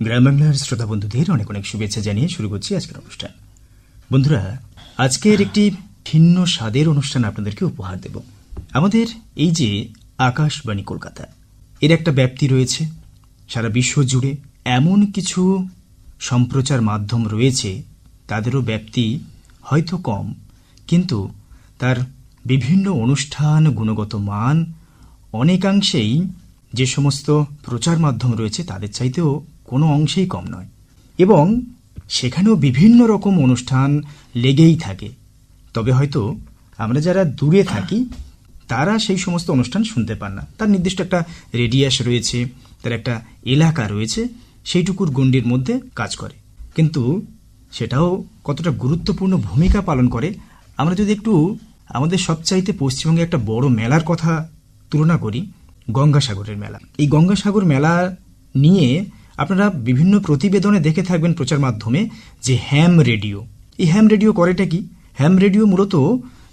গ্রাম বাংলার শ্রোতা বন্ধুদের অনেক অনেক শুভেচ্ছা জানিয়ে শুরু করছি আজকের অনুষ্ঠান। বন্ধুরা, আজকের একটি ভিন্ন স্বাদের অনুষ্ঠান আপনাদেরকে উপহার দেব। আমাদের এই যে আকাশবাণী কলকাতা, এর একটা ব্যাপ্তি রয়েছে। সারা বিশ্ব জুড়ে এমন কিছু সম্প্রচার মাধ্যম রয়েছে, তাদেরও ব্যাপ্তি হয়তো কম, কিন্তু তার বিভিন্ন অনুষ্ঠান গুণগত মান অনেকাংশেই যে সমস্ত প্রচার মাধ্যম রয়েছে, তাদের চাইতেও কোনো অংশেই কম নয়। এবং সেখানেও বিভিন্ন রকম অনুষ্ঠান লেগেই থাকে। তবে হয়তো আমরা যারা দূরে থাকি, তারা সেই সমস্ত অনুষ্ঠান শুনতে পান না। তার নির্দিষ্ট একটা রেডিয়াস রয়েছে, তার একটা এলাকা রয়েছে, সেইটুকুর গণ্ডির মধ্যে কাজ করে। কিন্তু সেটাও কতটা গুরুত্বপূর্ণ ভূমিকা পালন করে, আমরা যদি একটু আমাদের সবচাইতে পশ্চিমবঙ্গে একটা বড় মেলার কথা তুলনা করি, গঙ্গাসাগরের মেলা। এই গঙ্গাসাগর মেলা নিয়ে আপনারা বিভিন্ন প্রতিবেদনে দেখে থাকবেন প্রচার মাধ্যমে যে হ্যাম রেডিও এই হ্যাম রেডিও করেটা কি? হ্যাম রেডিও মূলত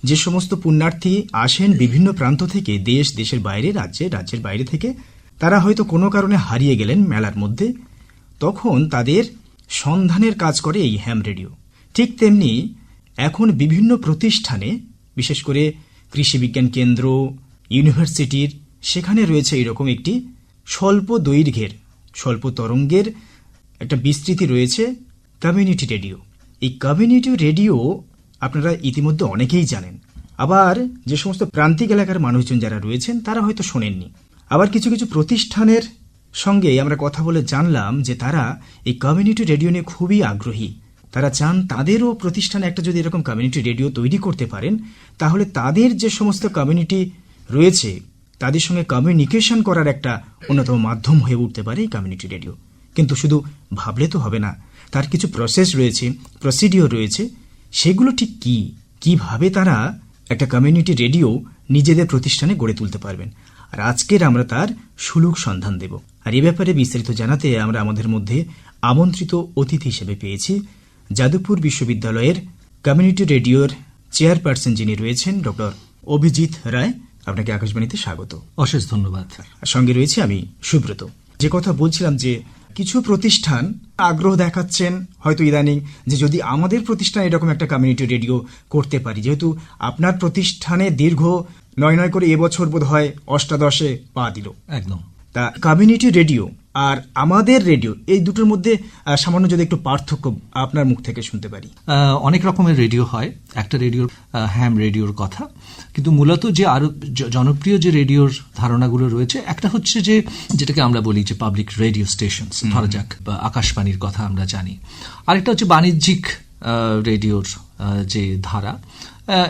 যে সমস্ত পুণ্যার্থী আসেন বিভিন্ন প্রান্ত থেকে, দেশ, দেশের বাইরে, রাজ্যে, রাজ্যের বাইরে থেকে, তারা হয়তো কোনো কারণে হারিয়ে গেলেন মেলার মধ্যে, তখন তাদের সন্ধানের কাজ করে এই হ্যাম রেডিও ঠিক তেমনি এখন বিভিন্ন প্রতিষ্ঠানে, বিশেষ করে কৃষি বিজ্ঞান কেন্দ্র, ইউনিভার্সিটির, সেখানে রয়েছে এরকম একটি স্বল্প দৈর্ঘ্যের স্বল্প তরঙ্গের একটা বিস্তৃতি রয়েছে কমিউনিটি রেডিও এই কমিউনিটি রেডিও আপনারা ইতিমধ্যে অনেকেই জানেন। আবার যে সমস্ত প্রান্তিক এলাকার মানুষজন যারা রয়েছেন, তারা হয়তো শোনেননি। আবার কিছু কিছু প্রতিষ্ঠানের সঙ্গে আমরা কথা বলে জানলাম যে তারা এই কমিউনিটি রেডিও নিয়ে খুবই আগ্রহী। তারা চান তাদেরও প্রতিষ্ঠানে একটা যদি এরকম কমিউনিটি রেডিও তৈরি করতে পারেন, তাহলে তাদের যে সমস্ত কমিউনিটি রয়েছে তাদের সঙ্গে কমিউনিকেশন করার একটা অন্যতম মাধ্যম হয়ে উঠতে পারে এই কমিউনিটি রেডিও কিন্তু শুধু ভাবলে তো হবে না, তার কিছু প্রসেস রয়েছে প্রসিডিওর রয়েছে। সেগুলো ঠিক কি? কীভাবে তারা একটা কমিউনিটি রেডিও নিজেদের প্রতিষ্ঠানে গড়ে তুলতে পারবেন? আর আজকের আমরা তার সুলুক সন্ধান দেব। আর এ ব্যাপারে বিস্তারিত জানাতে আমরা আমাদের মধ্যে আমন্ত্রিত অতিথি হিসেবে পেয়েছি যাদবপুর বিশ্ববিদ্যালয়ের কমিউনিটি রেডিওর চেয়ারপারসন যিনি রয়েছেন, ডক্টর অভিজিৎ রায়। আপনাকে আকাশবাণীতে স্বাগত। অশেষ ধন্যবাদ। আর সঙ্গে রয়েছে আমি সুব্রত। যে কথা বলছিলাম যে কিছু প্রতিষ্ঠান আগ্রহ দেখাচ্ছেন হয়তো ইদানিং যে যদি আমাদের প্রতিষ্ঠান এরকম একটা কমিউনিটি রেডিও করতে পারি যেহেতু আপনার প্রতিষ্ঠানে দীর্ঘ নয় নয় করে এবছর বোধ হয় অষ্টাদশে পা দিল। একদম। তা কমিউনিটি রেডিও আর আমাদের রেডিও এই দুটোর মধ্যে সামান্য যদি একটু পার্থক্য আপনার মুখ থেকে শুনতে পারি। অনেক রকমের রেডিও হয়। একটা রেডিওর হ্যাম রেডিওর কথা। কিন্তু মূলত যে আরও জনপ্রিয় যে রেডিওর ধারণাগুলো রয়েছে একটা হচ্ছে যে যেটাকে আমরা বলি যে পাবলিক রেডিও স্টেশন ধরা যাক বা আকাশবাণীর কথা আমরা জানি। আরেকটা হচ্ছে বাণিজ্যিক রেডিওর যে ধারা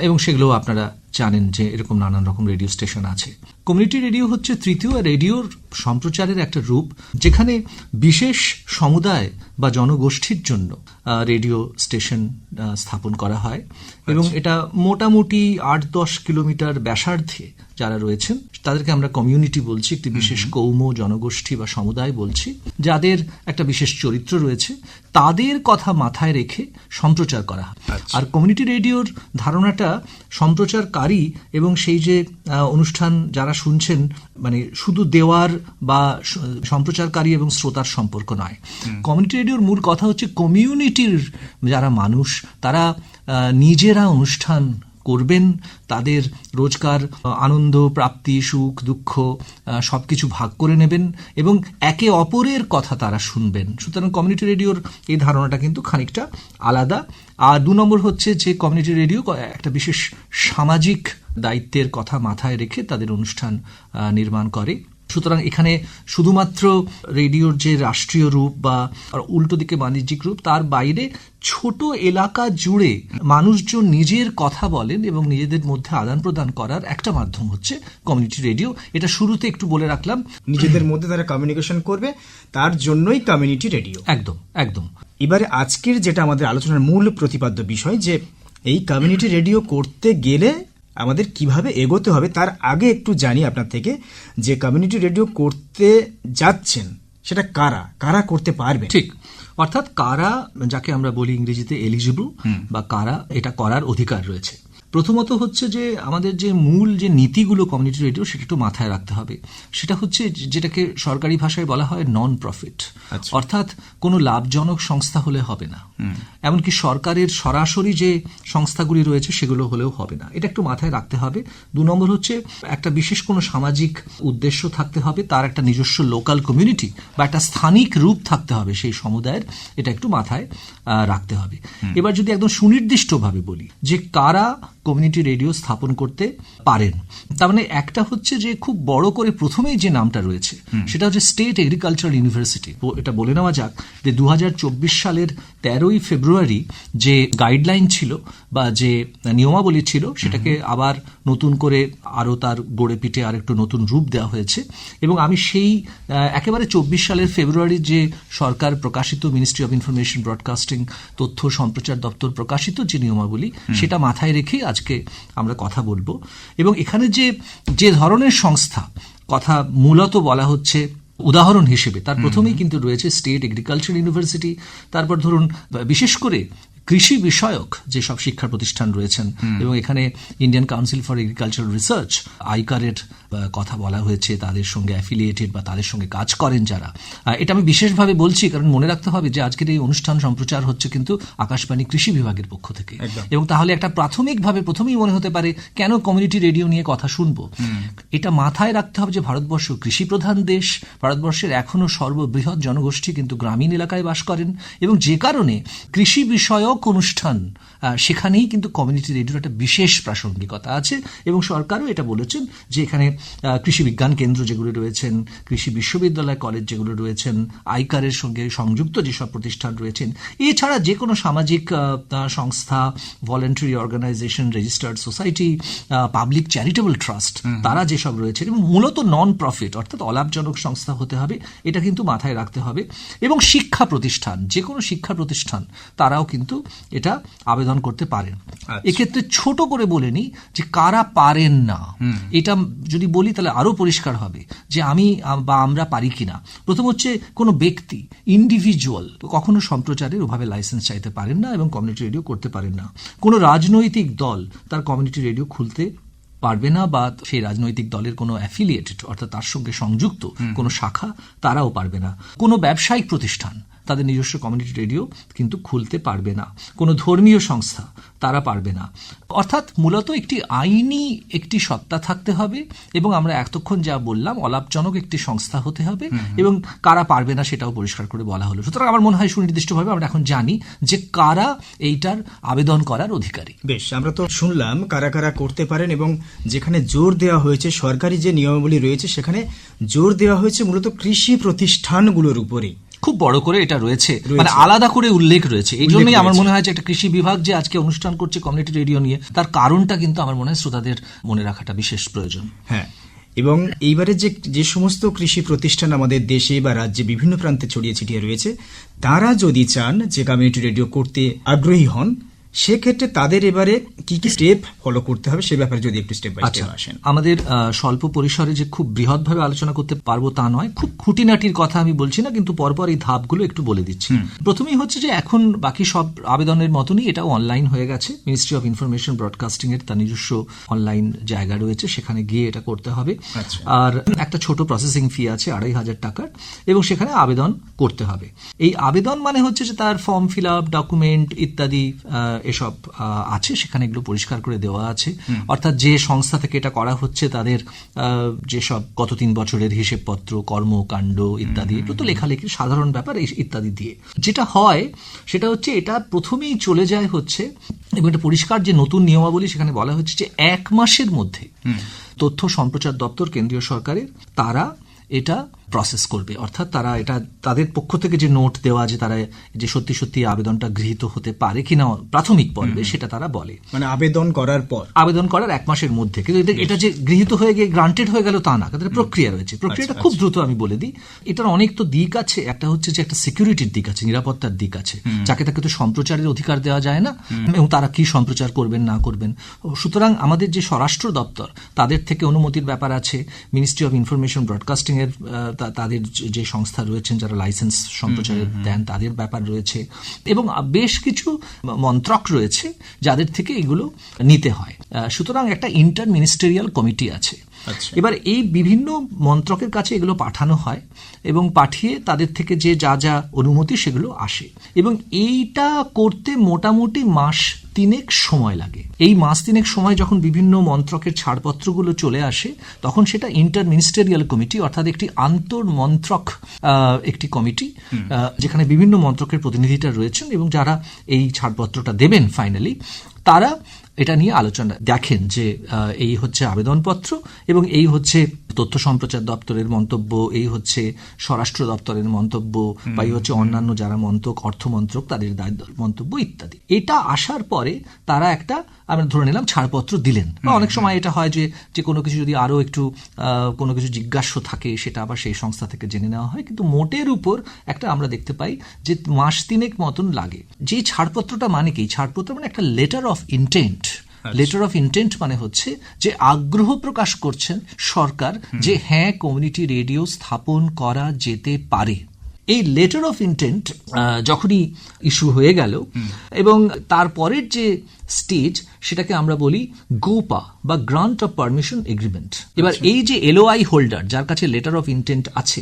এবং সেগুলো আপনারা জানেন যে এরকম নানান রকম রেডিও স্টেশন আছে। কমিউনিটি রেডিও হচ্ছে তৃতীয় রেডিওর সম্প্রচারের একটা রূপ যেখানে বিশেষ সমুদায় বা জনগোষ্ঠীর জন্য রেডিও স্টেশন স্থাপন করা হয়। এবং এটা মোটামুটি আট দশ কিলোমিটার ব্যাসার্ধে যারা রয়েছেন তাদেরকে আমরা কমিউনিটি বলছি একটি বিশেষ কৌম জনগোষ্ঠী বা সমুদায় বলছি যাদের একটা বিশেষ চরিত্র রয়েছে তাদের কথা মাথায় রেখে সম্প্রচার করা হয়। আর কমিউনিটি রেডিওর ধারণাটা সম্প্রচারকারী এবং সেই যে অনুষ্ঠান যারা শুনছেন মানে শুধু দেওয়ার বা সম্প্রচারকারী এবং শ্রোতার সম্পর্ক নয়। কমিউনিটি রেডিওর মূল কথা হচ্ছে কমিউনিটির যারা মানুষ তারা নিজেরা অনুষ্ঠান করবেন তাদের রোজকার আনন্দ প্রাপ্তি সুখ দুঃখ সব কিছু ভাগ করে নেবেন এবং একে অপরের কথা তারা শুনবেন। সুতরাং কমিউনিটি রেডিওর এই ধারণাটা কিন্তু খানিকটা আলাদা। আর দু নম্বর হচ্ছে যে কমিউনিটি রেডিও একটা বিশেষ সামাজিক দায়িত্বের কথা মাথায় রেখে তাদের অনুষ্ঠান নির্মাণ করে। সুতরাং এখানে শুধুমাত্র রেডিওর যে রাষ্ট্রীয় রূপ বা উল্টো দিকে বাণিজ্যিক রূপ তার বাইরে ছোট এলাকা জুড়ে মানুষজন নিজের কথা বলেন এবং নিজেদের মধ্যে আদান প্রদান করার একটা মাধ্যম হচ্ছে কমিউনিটি রেডিও। এটা শুরুতে একটু বলে রাখলাম। নিজেদের মধ্যে তারা কমিউনিকেশন করবে তার জন্যই কমিউনিটি রেডিও। একদম একদম। এবারে আজকের যেটা আমাদের আলোচনার মূল প্রতিপাদ্য বিষয় যে এই কমিউনিটি রেডিও করতে গেলে আমাদের কীভাবে এগোতে হবে তার আগে একটু জানি আপনার থেকে যে কমিউনিটি রেডিও করতে যাচ্ছেন সেটা কারা? কারা করতে পারবে ঠিক। অর্থাৎ কারা যাকে আমরা বলি ইংরেজিতে এলিজিবল বা কারা এটা করার অধিকার রয়েছে। প্রথমত হচ্ছে যে আমাদের যে মূল যে নীতিগুলো কমিউনিটি রেডিও সেটা একটু মাথায় রাখতে হবে। সেটা হচ্ছে যেটাকে সরকারি ভাষায় বলা হয় নন প্রফিট আচ্ছা। অর্থাৎ কোনো লাভজনক সংস্থা হলে হবে না। এমনকি সরকারের সরাসরি যে সংস্থাগুলি রয়েছে সেগুলো হলেও হবে না। এটা একটু মাথায় রাখতে হবে। দু নম্বর হচ্ছে একটা বিশেষ কোনো সামাজিক উদ্দেশ্য থাকতে হবে তার একটা নিজস্ব লোকাল কমিউনিটি বা একটা স্থানিক রূপ থাকতে হবে সেই সমুদায়ের। এটা একটু মাথায় রাখতে হবে। এবার যদি একদম সুনির্দিষ্টভাবে বলি যে কারা কমিউনিটি রেডিও স্থাপন করতে পারেন। তার মানে একটা হচ্ছে যে খুব বড় করে প্রথমেই যে নামটা রয়েছে সেটা হচ্ছে স্টেট এগ্রিকালচারাল ইউনিভার্সিটি এটা বলে নেওয়া যাক যে দু হাজার চব্বিশ সালের তেরোই ফেব্রুয়ারি যে গাইডলাইন ছিল বা যে নিয়মাবলী ছিল সেটাকে আবার নতুন করে আরও তার গড়ে পিঠে আর একটু নতুন রূপ দেওয়া হয়েছে। এবং আমি সেই একেবারে চব্বিশ সালের ফেব্রুয়ারির যে সরকার প্রকাশিত মিনিস্ট্রি অফ ইনফরমেশন ব্রডকাস্টিং তথ্য সম্প্রচার দপ্তর প্রকাশিত যে নিয়মাবলী সেটা মাথায় রেখেই আজকে আমরা কথা বলব। এবং এখানে যে যে ধরনের সংস্থা কথা মূলত বলা হচ্ছে উদাহরণ হিসেবে তার প্রথমেই কিন্তু রয়েছে স্টেট এগ্রিকালচার ইউনিভার্সিটি তারপর ধরুন বিশেষ করে কৃষি বিষয়ক যেসব শিক্ষা প্রতিষ্ঠান রয়েছেন। এবং এখানে Indian Council for Agriculture Research আইকারের কথা বলা হয়েছে তাদের সঙ্গে অ্যাফিলিয়েটেড বা তাদের সঙ্গে কাজ করেন যারা। এটা আমি বিশেষভাবে বলছি কারণ মনে রাখতে হবে যে আজকের এই অনুষ্ঠান সম্প্রচার হচ্ছে কিন্তু আকাশবাণী কৃষি বিভাগের পক্ষ থেকে। এবং তাহলে একটা প্রাথমিকভাবে প্রথমেই মনে হতে পারে কেন কমিউনিটি রেডিও নিয়ে কথা শুনব? এটা মাথায় রাখতে হবে যে ভারতবর্ষ কৃষি প্রধান দেশ ভারতবর্ষের এখনও সর্ববৃহৎ জনগোষ্ঠী কিন্তু গ্রামীণ এলাকায় বাস করেন এবং যে কারণে কৃষি বিষয়ক অনুষ্ঠান সেখানেই কিন্তু কমিউনিটি রেডিওর একটা বিশেষ প্রাসঙ্গিকতা আছে এবং সরকারও এটা বলেছেন যে এখানে কৃষি বিজ্ঞান কেন্দ্র যেগুলো রয়েছেন কৃষি বিশ্ববিদ্যালয় কলেজ যেগুলো রয়েছেন আইকারের সঙ্গে সংযুক্ত যেসব প্রতিষ্ঠান রয়েছেন এছাড়া যে কোনো সামাজিক সংস্থা voluntary organisation registered society public charitable trust তারা যেসব রয়েছেন এবং মূলত নন প্রফিট অর্থাৎ অলাভজনক সংস্থা হতে হবে এটা কিন্তু মাথায় রাখতে হবে এবং শিক্ষা প্রতিষ্ঠান যে কোনো শিক্ষা প্রতিষ্ঠান তারাও কিন্তু এটা আবেদন করতে পারেন। আচ্ছা। এক্ষেত্রে ছোট করে বলে নিই যে কারা পারেন না। এটা যদি বলি তাহলে আরও পরিষ্কার হবে যে আমি বা আমরা পারি কিনা। প্রথম হচ্ছে কোনো ব্যক্তি ইন্ডিভিজুয়াল কখনো সম্প্রচারের ওভাবে লাইসেন্স চাইতে পারেন না এবং কমিউনিটি রেডিও করতে পারেন না। কোনো রাজনৈতিক দল তার কমিউনিটি রেডিও খুলতে পারবে না বা সেই রাজনৈতিক দলের কোনো অ্যাফিলিয়েটেড অর্থাৎ তার সঙ্গে সংযুক্ত কোনো শাখা তারাও পারবে না। কোনো ব্যবসায়িক প্রতিষ্ঠান তাদের নিজস্ব কমিউনিটি রেডিও কিন্তু খুলতে পারবে না। কোনো ধর্মীয় সংস্থা তারা পারবে না। অর্থাৎ মূলত একটি আইনি একটি সত্তা থাকতে হবে এবং আমরা এতক্ষণ যা বললাম অলাভজনক একটি সংস্থা হতে হবে এবং কারা পারবে না সেটাও পরিষ্কার করে বলা হলো। সুতরাং আমার মনে হয় সুনির্দিষ্টভাবে আমরা এখন জানি যে কারা এইটার আবেদন করার অধিকারী। বেশ আমরা তো শুনলাম কারা কারা করতে পারেন এবং যেখানে জোর দেওয়া হয়েছে সরকারি যে নিয়মাবলী রয়েছে সেখানে জোর দেওয়া হয়েছে মূলত কৃষি প্রতিষ্ঠানগুলোর উপরে খুব বড় করে এটা রয়েছে। মানে আলাদা করে উল্লেখ রয়েছে। এই জন্যই আমার মনে হয় যে একটা কৃষি বিভাগ যে আজকে অনুষ্ঠান করছে কমিউনিটি রেডিও নিয়ে তার কারণটা কিন্তু আমার মনে হয় শ্রোতাদের মনে রাখাটা বিশেষ প্রয়োজন। হ্যাঁ এবং এইবারে যে যে সমস্ত কৃষি প্রতিষ্ঠান আমাদের দেশে বা রাজ্যে বিভিন্ন প্রান্তে ছড়িয়ে ছিটিয়ে রয়েছে তারা যদি চান যে কমিউনিটি রেডিও করতে আগ্রহী হন সেক্ষেত্রে তাদের এবারে কি কি স্টেপ ফলো করতে হবে সে ব্যাপারে যদি একটু স্টেপ বাই আচ্ছা স্টেপ আসেন। আমাদের স্বল্প পরিসরে যে খুব বৃহৎভাবে আলোচনা করতে পারব তা নয় খুব খুঁটিনাটির কথা আমি বলছি না কিন্তু পরপর এই ধাপগুলো একটু বলে দিচ্ছি। প্রথমেই হচ্ছে যে এখন বাকি সব আবেদনের মতনই এটাও অনলাইন হয়ে গেছে। মিনিস্ট্রি অফ ইনফরমেশন ব্রডকাস্টিং এর তার নিজস্ব অনলাইন জায়গা রয়েছে সেখানে গিয়ে এটা করতে হবে। আচ্ছা। আর একটা ছোট প্রসেসিং ফি আছে আড়াই হাজার টাকার এবং সেখানে আবেদন করতে হবে। এই আবেদন মানে হচ্ছে যে তার ফর্ম ফিল আপ ডকুমেন্ট ইত্যাদি এসব আছে সেখানে এগুলো পরিষ্কার করে দেওয়া আছে। অর্থাৎ যে সংস্থা থেকে এটা করা হচ্ছে তাদের যেসব গত তিন বছরের হিসেবপত্র কর্মকাণ্ড ইত্যাদি এগুলো তো লেখালেখির সাধারণ ব্যাপার এই ইত্যাদি দিয়ে। যেটা হয় সেটা হচ্ছে এটা প্রথমেই চলে যায় হচ্ছে এবং এটা পরিষ্কার যে নতুন নিয়মাবলী সেখানে বলা হচ্ছে যে এক মাসের মধ্যে তথ্য সম্প্রচার দপ্তর কেন্দ্রীয় সরকারের তারা এটা প্রসেস করবে। অর্থাৎ তারা এটা তাদের পক্ষ থেকে যে নোট দেওয়া যে তারা যে সত্যি সত্যি আবেদনটা গৃহীত হতে পারে কিনা প্রাথমিক পর্বে সেটা তারা বলে। মানে আবেদন করার পর? আবেদন করার এক মাসের মধ্যে। কিন্তু এটা- যে গৃহীত হয়ে গিয়ে গ্রান্টেড হয়ে গেল তা না তাদের প্রক্রিয়া রয়েছে। প্রক্রিয়াটা খুব দ্রুত আমি বলে দিই। এটার অনেক তো দিক আছে। একটা হচ্ছে যে একটা সিকিউরিটির দিক আছে নিরাপত্তার দিক আছে। যাকে তাকে তো সম্প্রচারের অধিকার দেওয়া যায় না। এবং তারা কি সম্প্রচার করবেন না করবেন। সুতরাং আমাদের যে স্বরাষ্ট্র দপ্তর তাদের থেকে অনুমতির ব্যাপার আছে। মিনিস্ট্রি অফ ইনফরমেশন ব্রডকাস্টিং এর আহ, তা- তাদের যে- সংস্থা রয়েছেন যারা লাইসেন্স সম্প্রচারে দেন তাদের ব্যাপার রয়েছে। এবং বেশ কিছু মন্ত্রক রয়েছে যাদের থেকে এগুলো নিতে হয়। সুতরাং একটা ইন্টার মিনিস্টেরিয়াল কমিটি আছে। এবার এই বিভিন্ন মন্ত্রকের কাছে এগুলো পাঠানো হয় এবং পাঠিয়ে তাদের থেকে যে যা যা অনুমতি সেগুলো আসে। এবং এইটা করতে মোটামুটি মাস তিনেক সময় লাগে। এই মাস তিনেক সময় যখন বিভিন্ন মন্ত্রকের ছাড়পত্রগুলো চলে আসে তখন সেটা ইন্টার মিনিস্টেরিয়াল কমিটি অর্থাৎ একটি আন্তর মন্ত্রক একটি কমিটি যেখানে বিভিন্ন মন্ত্রকের প্রতিনিধিরা রয়েছেন এবং যারা এই ছাড়পত্রটা দেবেন ফাইনালি তারা এটা নিয়ে আলোচনা। দেখেন যে এই হচ্ছে আবেদনপত্র এবং এই হচ্ছে তথ্য সম্প্রচার দপ্তরের মন্তব্য এই হচ্ছে স্বরাষ্ট্র দপ্তরের মন্তব্য বা এই হচ্ছে অন্যান্য যারা মন্ত্রক অর্থমন্ত্রক তাদের মন্তব্য ইত্যাদি। এটা আসার পরে তারা একটা আমরা ধরে নিলাম ছাড়পত্র দিলেন। বা অনেক সময় এটা হয় যে যে কোনো কিছু যদি আরও একটু কোনো কিছু জিজ্ঞাস্য থাকে সেটা আবার সেই সংস্থা থেকে জেনে নেওয়া হয়। কিন্তু মোটের উপর একটা আমরা দেখতে পাই যে মাস তিনেক মতন লাগে। যে ছাড়পত্রটা মানে কি? ছাড়পত্র মানে একটা letter of intent letter of intent মানে হচ্ছে যে আগ্রহ প্রকাশ করছেন সরকার যে হ্যাঁ কমিউনিটি রেডিও স্থাপন করা যেতে পারে। এই লেটার অফ ইন্টেন্ট যখনই ইস্যু হয়ে গেল এবং তারপরের যে স্টেজ সেটাকে আমরা বলি গোপা বা গ্রান্ট অফ পারমিশন এগ্রিমেন্ট এবার এই যে এলওআই হোল্ডার যার কাছে লেটার অফ ইন্টেন্ট আছে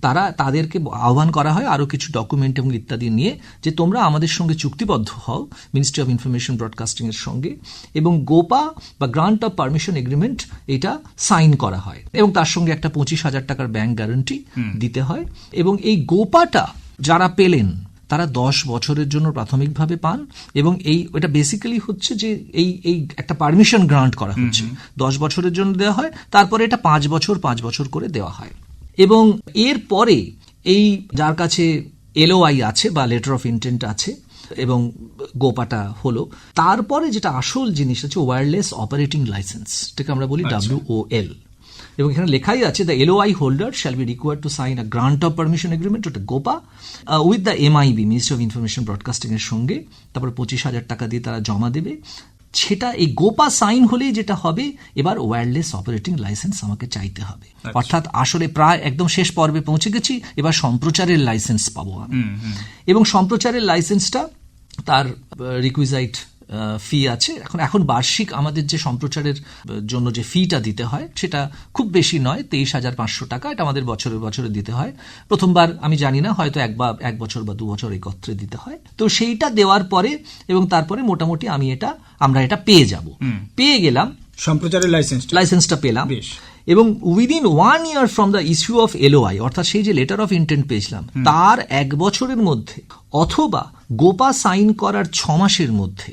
তারা তাদেরকে আহ্বান করা হয় আরও কিছু ডকুমেন্ট এবং ইত্যাদি নিয়ে যে তোমরা আমাদের সঙ্গে চুক্তিবদ্ধ হও মিনিস্ট্রি অফ ইনফরমেশন ব্রডকাস্টিং এর সঙ্গে। এবং গোপা বা গ্রান্ট অফ পারমিশন এগ্রিমেন্ট এটা সাইন করা হয়। এবং তার সঙ্গে একটা পঁচিশ হাজার টাকার ব্যাংক গ্যারান্টি দিতে হয়। এবং এই গোপাটা যারা পেলেন তারা দশ বছরের জন্য প্রাথমিকভাবে পান এবং এই এটা বেসিক্যালি হচ্ছে যে এই এই একটা পারমিশন গ্রান্ট করা হচ্ছে। দশ বছরের জন্য দেওয়া হয় তারপরে এটা পাঁচ বছর পাঁচ বছর করে দেওয়া হয়। এবং এর পরে এই যার কাছে এলওআই আছে বা লেটার অফ ইন্টেন্ট আছে এবং গোপাটা হলো তারপরে যেটা আসল জিনিস আছে ওয়্যারলেস অপারেটিং লাইসেন্স এটাকে আমরা বলি ডাব্লিউ ও এল এবং এখানে লেখাই আছে the LOI holder shall be required to sign a grant of permission agreement ওটা Gopa with the MIB ministry of information broadcasting এর সঙ্গে। তারপর পঁচিশ হাজার টাকা দিয়ে তারা জমা দেবে। সেটা এই গোপা সাইন হলেই যেটা হবে এবার ওয়্যারলেস অপারেটিং লাইসেন্স আমাকে চাইতে হবে। অর্থাৎ আসলে প্রায় একদম শেষ পর্বে পৌঁছে গেছি এবার সম্প্রচারের লাইসেন্স পাবো আমি। এবং সম্প্রচারের লাইসেন্সটা তার রিকুইজাইট ফি আছে। এখন এখন বার্ষিক আমাদের যে সম্প্রচারের জন্য যে ফিটা দিতে হয় সেটা খুব বেশি নয় তেইশ হাজার পাঁচশো টাকা এটা আমাদের বছরে বছরে দিতে হয়। প্রথমবার আমি জানি না হয়তো এক বা এক বছর বা দু বছর একত্রে দিতে হয়। তো সেইটা দেওয়ার পরে এবং তারপরে মোটামুটি আমি এটা আমরা এটা পেয়ে যাব। পেয়ে গেলাম। সম্প্রচারের লাইসেন্স লাইসেন্সটা পেলাম। বেশ। এবং within one year from the issue of LOI অর্থাৎ সেই যে লেটার অফ ইন্টেন্ট পেয়েছিলাম তার এক বছরের মধ্যে অথবা গোপা সাইন করার ছ মাসের মধ্যে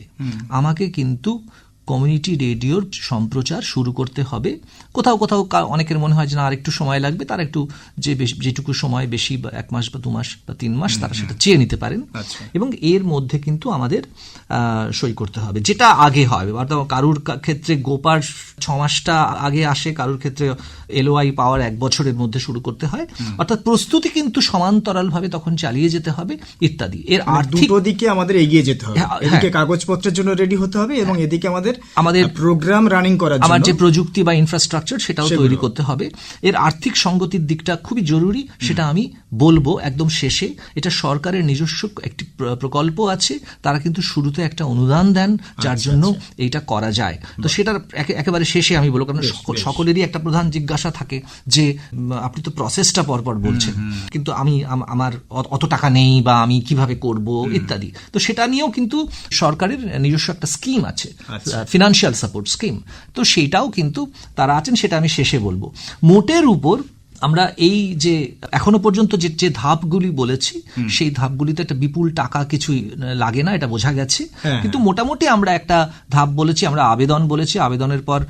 আমাকে কিন্তু কমিউনিটি রেডিওর সম্প্রচার শুরু করতে হবে। কোথাও কোথাও অনেকের মনে হয় যে না আর একটু সময় লাগবে তার একটু যে বেশ- যেটুকু সময় বেশি বা এক মাস বা দু মাস বা তিন মাস তারা সেটা চেয়ে নিতে পারেন। আচ্ছা। এবং এর মধ্যে কিন্তু আমাদের সই করতে হবে। যেটা আগে হয় অর্থাৎ কারুর ক্ষেত্রে গোপার ছ মাসটা আগে আসে কারুর ক্ষেত্রে এলওআই পাওয়ার এক বছরের মধ্যে শুরু করতে হয়। অর্থাৎ প্রস্তুতি কিন্তু সমান্তরালভাবে তখন চালিয়ে যেতে হবে ইত্যাদি। এর আর্থিক দুটো দিকে আমাদের এগিয়ে যেতে হবে। হ্যাঁ, এদিকে কাগজপত্রের জন্য রেডি হতে হবে এবং এদিকে আমাদের আমাদের প্রোগ্রাম রানিং করার আমার যে প্রযুক্তি বা ইনফ্রাস্ট্রাকচার সেটাও তৈরি করতে হবে। এর আর্থিক সঙ্গতির দিকটা খুবই জরুরি সেটা আমি বলব একদম শেষে। এটা সরকারের নিজস্ব একটি প্রকল্প আছে তারা কিন্তু শুরুতে একটা অনুদান দেন যার আচ্ছা, জন্য এইটা করা যায়। তো সেটার একেবারে শেষে আমি বলব কারণ সকল- সকলেরই একটা প্রধান জিজ্ঞাসা থাকে যে আপনি তো প্রসেসটা পরপর বলছেন কিন্তু আমি আমার অত- অত টাকা নেই বা আমি কীভাবে করব ইত্যাদি। তো সেটা নিয়েও কিন্তু সরকারের নিজস্ব একটা স্কিম আছে। আচ্ছা। ফিনান্সিয়াল সাপোর্ট স্কিম তো সেটাও কিন্তু তারা আছেন সেটা আমি শেষে বলব। মোটের উপর আমরা এই যে এখনও পর্যন্ত যে যে ধাপগুলি বলেছি সেই ধাপগুলিতে একটা বিপুল টাকা কিছুই লাগে না এটা বোঝা গেছে। হ্যাঁ, কিন্তু মোটামুটি আমরা একটা ধাপ বলেছি আমরা আবেদন বলেছি। আবেদনের পর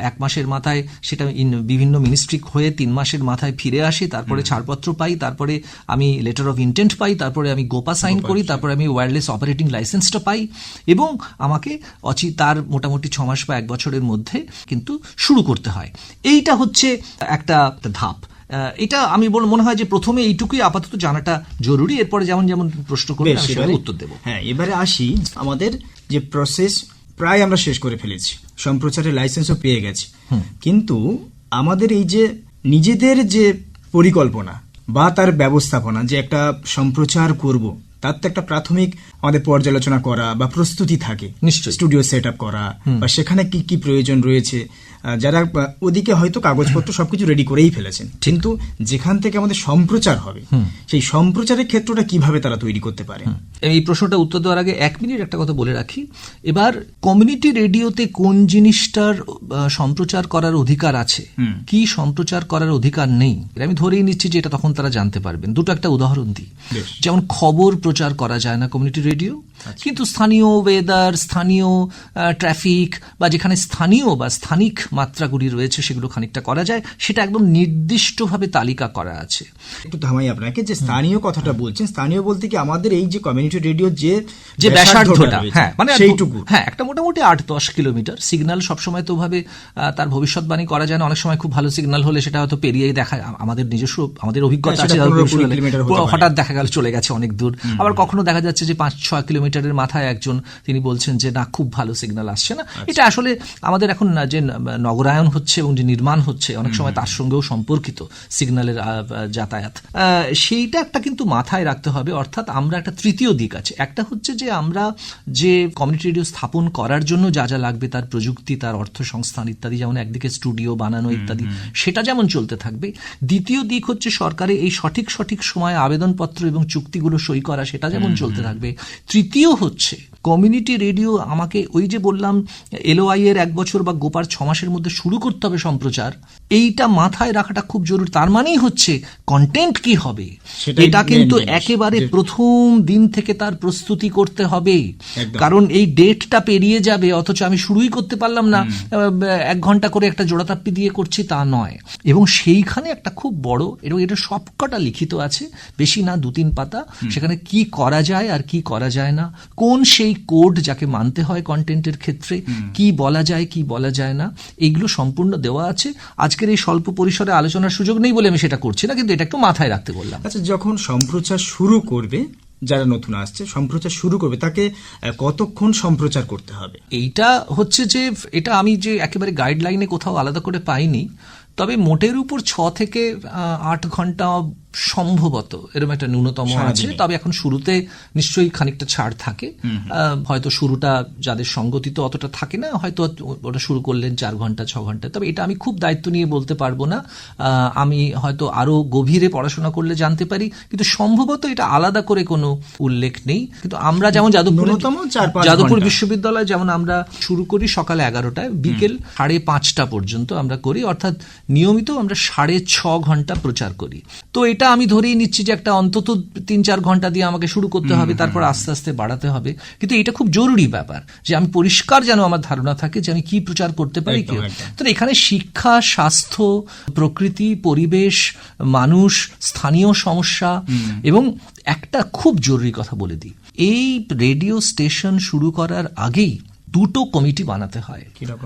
এক মাসের মাথায় সেটা বিভিন্ন মিনিস্ট্রি হয়ে তিন মাসের মাথায় ফিরে আসি তারপরে ছাড়পত্র পাই তারপরে আমি লেটার অফ ইন্টেন্ট পাই তারপরে আমি গোপা সাইন করি তারপরে আমি ওয়্যারলেস অপারেটিং লাইসেন্সটা পাই এবং আমাকে অচি তার মোটামুটি ছ মাস বা এক বছরের মধ্যে কিন্তু শুরু করতে হয়। এইটা হচ্ছে একটা ধাপ। এটা আমি বল- মনে হয় যে প্রথমে এইটুকুই আপাতত জানাটা জরুরি। এরপরে যেমন যেমন প্রশ্ন করবে সেভাবে উত্তর দেবো। হ্যাঁ এবারে আসি আমাদের যে প্রসেস প্রায় আমরা শেষ করে ফেলেছি। সম্প্রচারের লাইসেন্সও পেয়ে গেছি। কিন্তু আমাদের এই যে নিজেদের যে পরিকল্পনা বা তার ব্যবস্থাপনা যে একটা সম্প্রচার করব তার তো একটা প্রাথমিক আমাদের পর্যালোচনা করা বা প্রস্তুতি থাকে নিশ্চয়ই। স্টুডিও সেট আপ করা বা সেখানে কি কি প্রয়োজন রয়েছে যারা ওদিকে হয়তো কাগজপত্র সবকিছু রেডি করেই ফেলেছেন। কিন্তু যেখান থেকে আমাদের সম্প্রচার হবে সেই সম্প্রচারের ক্ষেত্রটা কীভাবে তারা তৈরি করতে পারে? এই প্রশ্নটা উত্তর দেওয়ার আগে এক মিনিট একটা কথা বলে রাখি। এবার কমিউনিটি রেডিওতে কোন জিনিসটার সম্প্রচার করার অধিকার আছে? কি সম্প্রচার করার অধিকার নেই? আমি ধরেই নিচ্ছি যে এটা তখন তারা জানতে পারবেন। দুটো একটা উদাহরণ দিই। যেমন খবর প্রচার করা যায় না কমিউনিটি রেডিও কিন্তু স্থানীয় ওয়েদার স্থানীয় ট্রাফিক বা যেখানে স্থানীয় বা স্থানিক মাত্রাগুলি রয়েছে সেগুলো খানিকটা করা যায় সেটা একদম নির্দিষ্টভাবে তালিকা করা আছে। একটু থামাই আপনাকে যে স্থানীয় কথাটা বলছেন স্থানীয় বলতে কি আমাদের এই যে কমিউনিটি রেডিও যে যে ব্যাসার্ধটা হ্যাঁ মানে সেইটুকু। হ্যাঁ একটা মোটামুটি আট দশ কিলোমিটার। সিগন্যাল সবসময় তো ভাবে তার ভবিষ্যৎবাণী করা যায় না। অনেক সময় খুব ভালো সিগন্যাল হলে সেটা হয়তো পেরিয়ে দেখা আমাদের নিজস্ব আমাদের অভিজ্ঞতা হ্যাঁ, আছে সেটা যাদের 15 ভবিষ্যৎ হলে কিলোমিটার হতে পারে। হঠাৎ দেখা গেল চলে গেছে অনেক দূর। আবার কখনো দেখা যাচ্ছে যে পাঁচ ছয় কিলোমিটারের মাথায় একজন তিনি বলছেন যে না খুব ভালো সিগন্যাল আসছে না। আচ্ছা। এটা আসলে আমাদের এখন যে নগরায়ন হচ্ছে এবং যে নির্মাণ হচ্ছে অনেক সময় তার সঙ্গেও সম্পর্কিত সিগন্যালের যাতায়াত। সেইটা একটা কিন্তু মাথায় রাখতে হবে। অর্থাৎ আমরা একটা তৃতীয় দিক আছে। একটা হচ্ছে যে আমরা যে কমিউনিটি রেডিও স্থাপন করার জন্য যা যা লাগবে তার প্রযুক্তি তার অর্থ সংস্থান ইত্যাদি যেমন একদিকে স্টুডিও বানানো ইত্যাদি সেটা যেমন চলতে থাকবে। দ্বিতীয় দিক হচ্ছে সরকারের এই সঠিক সঠিক সময়ে আবেদনপত্র এবং চুক্তিগুলো সই করা সেটা যেমন চলতে থাকবে। তৃতীয় হচ্ছে। কমিউনিটি রেডিও আমাকে ওই যে বললাম এলওআই এর এক বছর বা গোপার ছ মাসের মধ্যে শুরু করতে হবে সম্প্রচার। এইটা মাথায় রাখাটা খুব জরুরি। তার মানেই হচ্ছে কন্টেন্ট কি হবে? এটা কিন্তু একেবারে প্রথম দিন থেকে তার প্রস্তুতি করতে হবে। কারণ এই ডেটটা পেরিয়ে যাবে অথচ আমি শুরুই করতে পারলাম না। এক ঘণ্টা করে একটা জোড়াতাপ্পি দিয়ে করছি তা নয়। এবং সেইখানে একটা খুব বড় এবং এটা সবকটা লিখিত আছে বেশি না দু তিন পাতা সেখানে কি করা যায় আর কি করা যায় না কোন সেই কোড যাকে মানতে হয় কন্টেন্টের ক্ষেত্রে কি বলা যায় কি বলা যায় না এইগুলো সম্পূর্ণ দেওয়া আছে। আজকের এই স্বল্প পরিসরে আলোচনার সুযোগ নেই বলে আমি সেটা করছি না কিন্তু এটা একটু মাথায় রাখতে বললাম। আচ্ছা যখন সম্প্রচার শুরু করবে যারা নতুন আসছে সম্প্রচার শুরু করবে তাকে কতক্ষণ সম্প্রচার করতে হবে? এইটা হচ্ছে যে এটা আমি যে একেবারে গাইডলাইনে কোথাও আলাদা করে পাইনি তবে মোটের উপর ছ থেকে আট ঘণ্টা সম্ভবত এরকম একটা ন্যূনতম আছে তবে এখন শুরুতে নিশ্চয়ই খানিকটা ছাড় থাকে। হয়তো শুরুটা যাদের সঙ্গতি তো অতটা থাকে না হয়তো ওটা শুরু করলেন চার ঘণ্টা ছ ঘণ্টা। তবে এটা আমি খুব দায়িত্ব নিয়ে বলতে পারব না। আমি হয়তো আরও গভীরে পড়াশোনা করলে জানতে পারি কিন্তু সম্ভবত এটা আলাদা করে কোনো উল্লেখ নেই। কিন্তু আমরা যেমন যাদবপুর যাদবপুর বিশ্ববিদ্যালয় যেমন আমরা শুরু করি সকাল এগারোটায় বিকেল সাড়ে পাঁচটা পর্যন্ত আমরা করি অর্থাৎ নিয়মিত আমরা সাড়ে ছ ঘণ্টা প্রচার করি। তো এটা আমি ধরেই নিচ্ছি যে একটা অন্তত তিন চার ঘণ্টা দিয়ে আমাকে শুরু করতে হবে তারপর আস্তে আস্তে বাড়াতে হবে। কিন্তু এটা খুব জরুরি ব্যাপার যে আমি পরিষ্কার যেন আমার ধারণা থাকে যে আমি কি প্রচার করতে পারি কি। তো এখানে শিক্ষা স্বাস্থ্য প্রকৃতি পরিবেশ মানুষ স্থানীয় সমস্যা এবং একটা খুব জরুরি কথা বলে দিই। এই রেডিও স্টেশন শুরু করার আগেই দুটো কমিটি বানাতে হয়।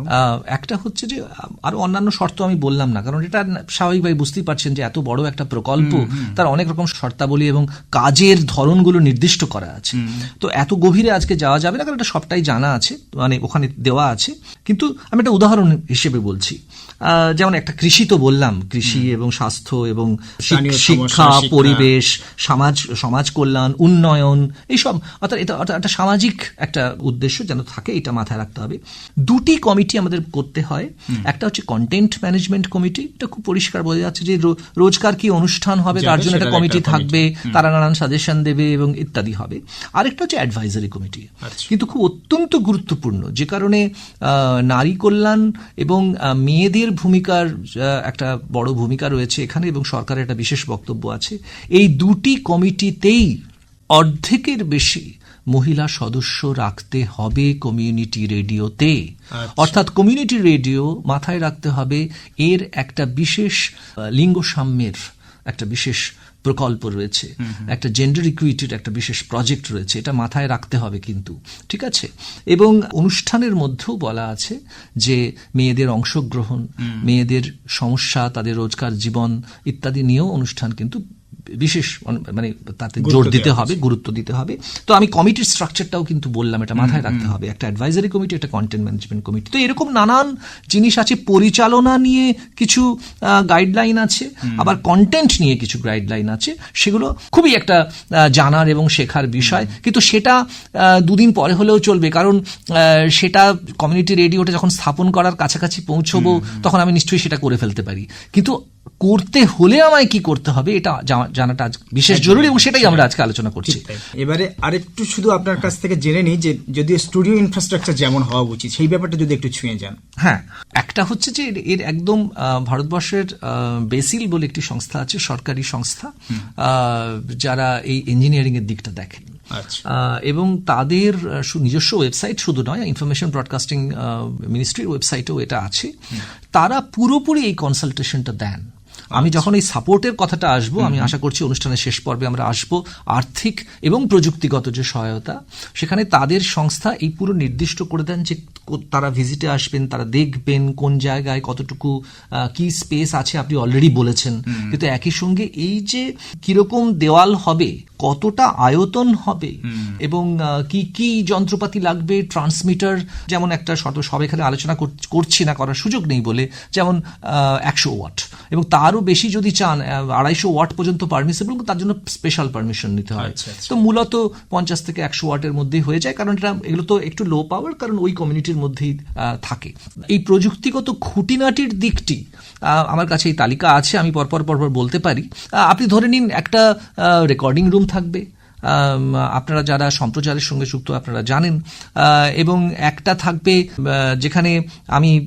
আহ, একটা হচ্ছে যে আরও অন্যান্য শর্ত আমি বললাম না কারণ এটা স্বাভাবিকভাবে বুঝতেই পারছেন যে এত বড় একটা প্রকল্প তার অনেক রকম শর্তাবলী এবং কাজের ধরনগুলো নির্দিষ্ট করা আছে। তো এত গভীরে আজকে যাওয়া যাবে না কারণ এটা সবটাই জানা আছে মানে ওখানে দেওয়া আছে। কিন্তু আমি একটা উদাহরণ হিসেবে বলছি। আহ, যেমন একটা কৃষি তো বললাম কৃষি এবং স্বাস্থ্য এবং শিক্ষা শিক্ষা। পরিবেশ সমাজ সমাজ কল্যাণ উন্নয়ন এইসব। অর্থাৎ এটা অর্থাৎ একটা সামাজিক একটা উদ্দেশ্য যেন থাকে এটা মাথায় রাখতে হবে। দুটি কমিটি আমাদের করতে হয়। একটা হচ্ছে কন্টেন্ট ম্যানেজমেন্ট কমিটি এটা খুব পরিষ্কার বোঝা যাচ্ছে যে রোজকার কি অনুষ্ঠান হবে তার জন্য একটা কমিটি থাকবে তারা নানান সাজেশন দেবে এবং ইত্যাদি হবে। আরেকটা হচ্ছে অ্যাডভাইজারি কমিটি। আচ্ছা। কিন্তু খুব অত্যন্ত গুরুত্বপূর্ণ যে কারণে নারী কল্যাণ এবং মেয়েদের ভূমিকার একটা বড় ভূমিকা রয়েছে এখানে এবং সরকারের একটা বিশেষ বক্তব্য আছে। এই দুটি কমিটিতেই অর্ধেকের বেশি মহিলা সদস্য রাখতে হবে কমিউনিটি রেডিওতে আচ্ছা। অর্থাৎ কমিউনিটি রেডিও মাথায় রাখতে হবে এর একটা বিশেষ লিঙ্গ সাম্যের একটা বিশেষ প্রকল্প রয়েছে। একটা জেন্ডার ইকুইটির একটা বিশেষ প্রজেক্ট রয়েছে এটা মাথায় রাখতে হবে কিন্তু ঠিক আছে? এবং অনুষ্ঠানের মধ্যেও বলা আছে যে মেয়েদের অংশগ্রহণ মেয়েদের সমস্যা তাদের রোজকার জীবন ইত্যাদি নিয়েও অনুষ্ঠান কিন্তু বিশেষ মানে তাতে জোর দিতে হবে গুরুত্ব দিতে হবে। তো আমি কমিটির স্ট্রাকচারটাও কিন্তু বললাম এটা মাথায় রাখতে হবে। একটা অ্যাডভাইজারি কমিটি একটা কন্টেন্ট ম্যানেজমেন্ট কমিটি তো এরকম নানান জিনিস আছে পরিচালনা নিয়ে কিছু গাইডলাইন আছে আবার কন্টেন্ট নিয়ে কিছু গাইডলাইন আছে। সেগুলো খুবই একটা জানার এবং শেখার বিষয়। কিন্তু সেটা দুদিন পরে হলেও চলবে। কারণ সেটা কমিউনিটি রেডিওটা যখন স্থাপন করার কাছাকাছি পৌঁছবো তখন আমি নিশ্চয়ই সেটা করে ফেলতে পারি। কিন্তু করতে হলে আমায় কি করতে হবে? এটা জানাটা আজ বিশেষ জরুরি এবং সেটাই আমরা আজকে আলোচনা করছি। এবারে আরেকটু শুধু আপনার কাছ থেকে জেনে নিই যে যদি স্টুডিও ইনফ্রাস্ট্রাকচার যেমন হওয়া উচিত সেই ব্যাপারটা যদি একটু ছুঁয়ে যান। হ্যাঁ একটা হচ্ছে যে এর- একদম ভারতবর্ষের বেসিল বলে একটি সংস্থা আছে সরকারি সংস্থা যারা এই ইঞ্জিনিয়ারিং এর দিকটা দেখেন। আচ্ছা। এবং তাদের নিজস্ব ওয়েবসাইট শুধু নয় ইনফরমেশন ব্রডকাস্টিং মিনিস্ট্রির ওয়েবসাইটেও এটা আছে। তারা পুরোপুরি এই কনসালটেশনটা দেন। আমি যখন এই সাপোর্টের কথাটা আসব আমি আশা করছি অনুষ্ঠানের শেষ পর্বে আমরা আসব। আর্থিক এবং প্রযুক্তিগত যে সহায়তা সেখানে তাদের সংস্থা এই পুরো নির্দিষ্ট করে দেন যে তারা ভিজিটে আসবেন তারা দেখবেন কোন জায়গায় কতটুকু কি স্পেস আছে আপনি অলরেডি বলেছেন। কিন্তু একই সঙ্গে এই যে কীরকম দেওয়াল হবে কতটা আয়তন হবে এবং কি কি যন্ত্রপাতি লাগবে ট্রান্সমিটার যেমন একটা শত সব এখানে আলোচনা কর- করছি না করার সুযোগ নেই বলে যেমন একশো ওয়াট এবং তারও বেশি যদি চান আড়াইশো ওয়াট পর্যন্ত পারমিসেবল তার জন্য স্পেশাল পারমিশন নিতে হয় আচ্ছা, আচ্ছা। তো মূলত পঞ্চাশ থেকে একশো ওয়াটের মধ্যেই হয়ে যায় কারণ এটা এগুলো তো একটু লো পাওয়ার কারণ ওই কমিউনিটির মধ্যেই থাকে। এই প্রযুক্তিগত খুঁটিনাটির দিকটি আমার কাছে এই তালিকা আছে আমি পরপর পরপর বলতে পারি। আপনি ধরে নিন একটা রেকর্ডিং রুম থাকবে আপনারা যারা সম্প্রচারের সঙ্গে যুক্ত আপনারা জানেন। এবং একটা থাকবে যেখানে আমি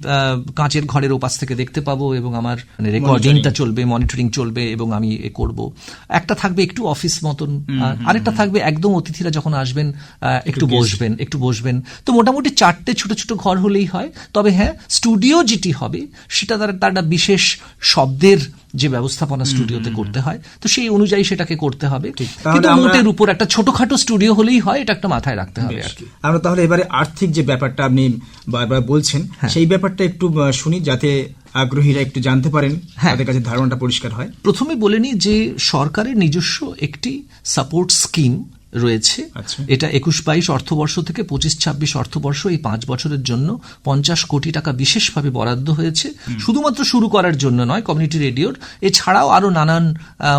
কাঁচের ঘরের ওপাশ থেকে দেখতে পাবো এবং আমার রেকর্ডিংটা চলবে মনিটরিং চলবে এবং আমি এ করব। একটা থাকবে একটু অফিস মতন। আরেকটা থাকবে একদম অতিথিরা যখন আসবেন আহ, একটু বসবেন একটু বসবেন। তো মোটামুটি চারটে ছোট ছোট ঘর হলেই হয়। তবে হ্যাঁ স্টুডিও যেটি হবে সেটা তার তার একটা বিশেষ শব্দের যে ব্যবস্থাপনা স্টুডিওতে করতে হয় তো সেই অনুযায়ী সেটাকে করতে হবে। কিন্তু মোটের উপর একটা ছোটখাটো স্টুডিও হলেই হয় এটা একটা মাথায় রাখতে হবে আর কি। আমরা তাহলে এবারে আর্থিক যে ব্যাপারটা আপনি বারবার বলছেন হ্যাঁ। সেই ব্যাপারটা একটু শুনি যাতে আগ্রহীরা একটু জানতে পারেন হ্যাঁ। তাদের কাছে ধারণাটা পরিষ্কার হয়। প্রথমে বলে নিই যে সরকারের নিজস্ব একটি সাপোর্ট স্কিম রয়েছে। আচ্ছা। এটা একুশ বাইশ অর্থবর্ষ থেকে পঁচিশ ছাব্বিশ অর্থবর্ষ এই পাঁচ বছরের জন্য পঞ্চাশ কোটি টাকা বিশেষভাবে বরাদ্দ হয়েছে। শুধুমাত্র শুরু করার জন্য নয় কমিউনিটি রেডিওর। এছাড়াও আরও নানান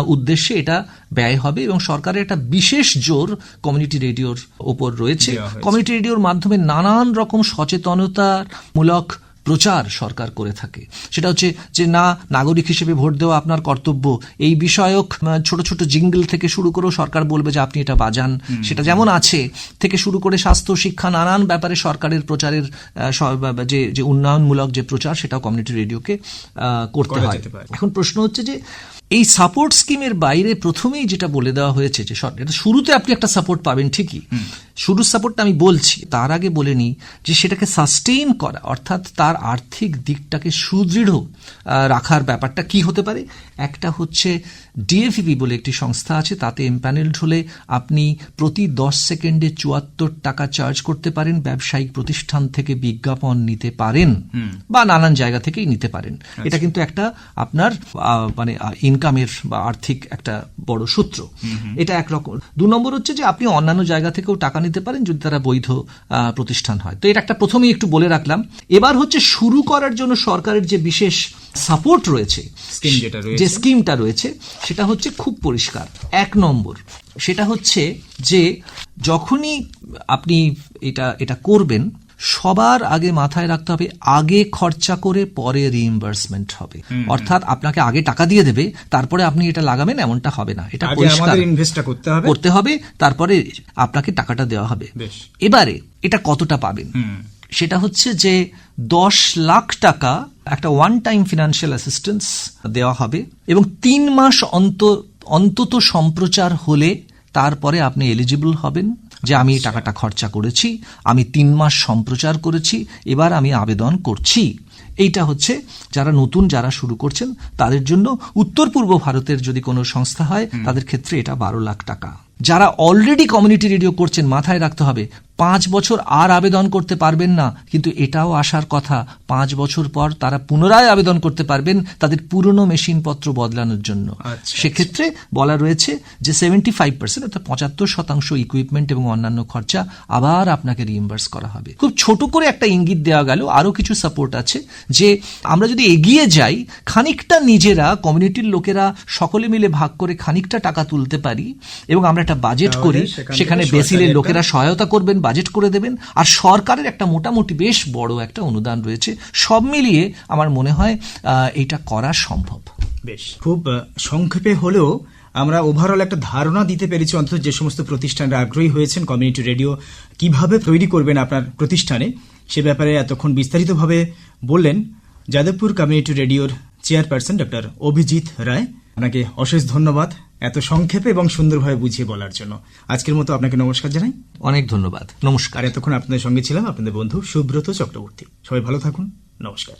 উদ্দেশ্যে এটা ব্যয় হবে এবং সরকারের একটা বিশেষ জোর কমিউনিটি রেডিওর ওপর রয়েছে। কমিউনিটি রেডিওর মাধ্যমে নানান রকম সচেতনতামূলক প্রচার সরকার করে থাকে। সেটা হচ্ছে যে না নাগরিক হিসেবে ভোট দেওয়া আপনার কর্তব্য। এই বিষয়ক ছোট ছোট জিঙ্গল থেকে শুরু করেও সরকার বলবে যে আপনি এটা বাজান। সেটা যেমন আছে থেকে শুরু করে স্বাস্থ্য শিক্ষা নানান ব্যাপারে সরকারের প্রচারের যে যে উন্নয়নমূলক যে প্রচার সেটাও কমিউনিটি রেডিওকে করতে হয়। এখন প্রশ্ন হচ্ছে যে এই সাপোর্ট স্কিমের বাইরে প্রথমেই যেটা বলে দেওয়া হয়েছে যে এটা শুরুতে আপনি একটা সাপোর্ট পাবেন ঠিকই। শুরুর সাপোর্টটা আমি বলছি তার আগে বলে নিই যে সেটাকে সাস্টেইন করা অর্থাৎ তার আর্থিক দিকটাকে সুদৃঢ় রাখার ব্যাপারটা কি হতে পারে? একটা হচ্ছে ডিএফিপি বলে একটি সংস্থা আছে তাতে এমপ্যানেলড হলে আপনি প্রতি দশ সেকেন্ডে চুয়াত্তর টাকা চার্জ করতে পারেন ব্যবসায়িক প্রতিষ্ঠান থেকে বিজ্ঞাপন নিতে পারেন বা নানান জায়গা থেকেই নিতে পারেন। এটা কিন্তু একটা আপনার মানে ইনকামের বা আর্থিক একটা বড় সূত্র। এটা একরকম দু নম্বর হচ্ছে যে আপনি অন্যান্য জায়গা থেকেও টাকা নিতে পারেন যদি তারা বৈধ প্রতিষ্ঠান হয়। তো এটা একটা প্রথমেই একটু বলে রাখলাম। এবার হচ্ছে শুরু করার জন্য সরকারের যে বিশেষ সাপোর্ট রয়েছে। যে স্কিমটা রয়েছে সেটা হচ্ছে খুব পরিষ্কার। এক নম্বর সেটা হচ্ছে যে যখনই আপনি এটা এটা করবেন সবার আগে মাথায় রাখতে হবে আগে খরচা করে পরে রিইম্বার্সমেন্ট হবে। অর্থাৎ আপনাকে আগে টাকা দিয়ে দেবে তারপরে আপনি এটা লাগাবেন এমনটা হবে না। এটা পরিষ্কার। ইনভেস্টটা করতে হবে। করতে হবে তারপরে আপনাকে টাকাটা দেওয়া হবে। এবারে এটা কতটা পাবেন? সেটা হচ্ছে যে দশ লাখ টাকা একটা ওয়ান টাইম ফিনান্সিয়াল অ্যাসিস্ট্যান্স দেওয়া হবে এবং তিন মাস অন্ত অন্তত সম্প্রচার হলে তারপরে আপনি এলিজিবল হবেন। যে আমি এই টাকাটা খরচা করেছি আমি তিন মাস সম্প্রচার করেছি এবার আমি আবেদন করছি। এইটা হচ্ছে যারা নতুন যারা শুরু করছেন তাদের জন্য উত্তর পূর্ব ভারতের যদি কোনো সংস্থা হয় তাদের ক্ষেত্রে এটা বারো লাখ টাকা। যারা অলরেডি কমিউনিটি রেডিও করছেন মাথায় রাখতে হবে পাঁচ বছর আর আবেদন করতে পারবেন না। কিন্তু এটাও আসার কথা। পাঁচ বছর পর তারা পুনরায় আবেদন করতে পারবেন তাদের পুরনো মেশিনপত্র বদলানোর জন্য। আচ্ছা, সেক্ষেত্রে বলা রয়েছে যে সেভেন্টি ফাইভ পার্সেন্ট অর্থাৎ পঁচাত্তর শতাংশ ইকুইপমেন্ট এবং অন্যান্য খরচা আবার আপনাকে রিইম্বার্স করা হবে। খুব ছোট করে একটা ইঙ্গিত দেওয়া গেল। আরও কিছু সাপোর্ট আছে যে আমরা যদি এগিয়ে যাই খানিকটা নিজেরা কমিউনিটির লোকেরা সকলে মিলে ভাগ করে খানিকটা টাকা তুলতে পারি এবং আমরা একটা বাজেট করি সেখানে বেসিলের লোকেরা সহায়তা করবেন বাজেট করে দেবেন। আর সরকারের একটা মোটামুটি বেশ বড় একটা অনুদান রয়েছে। সব মিলিয়ে আমার মনে হয় এটা করা সম্ভব। বেশ। খুব সংক্ষেপে হলেও আমরা ওভারঅল একটা ধারণা দিতে পেরেছি, অন্তত যে সমস্ত প্রতিষ্ঠানরা আগ্রহী হয়েছেন কমিউনিটি রেডিও কীভাবে তৈরি করবেন আপনার প্রতিষ্ঠানে, সে ব্যাপারে এতক্ষণ বিস্তারিতভাবে বললেন যাদবপুর কমিউনিটি রেডিওর চেয়ারপারসন ডক্টর অভিজিৎ রায়। আপনাকে অশেষ ধন্যবাদ এত সংক্ষেপে এবং সুন্দরভাবে বুঝিয়ে বলার জন্য। আজকের মতো আপনাকে নমস্কার জানাই। অনেক ধন্যবাদ। নমস্কার। এতক্ষণ আপনাদের সঙ্গে ছিলাম আপনাদের বন্ধু সুব্রত চক্রবর্তী। সবাই ভালো থাকুন। নমস্কার।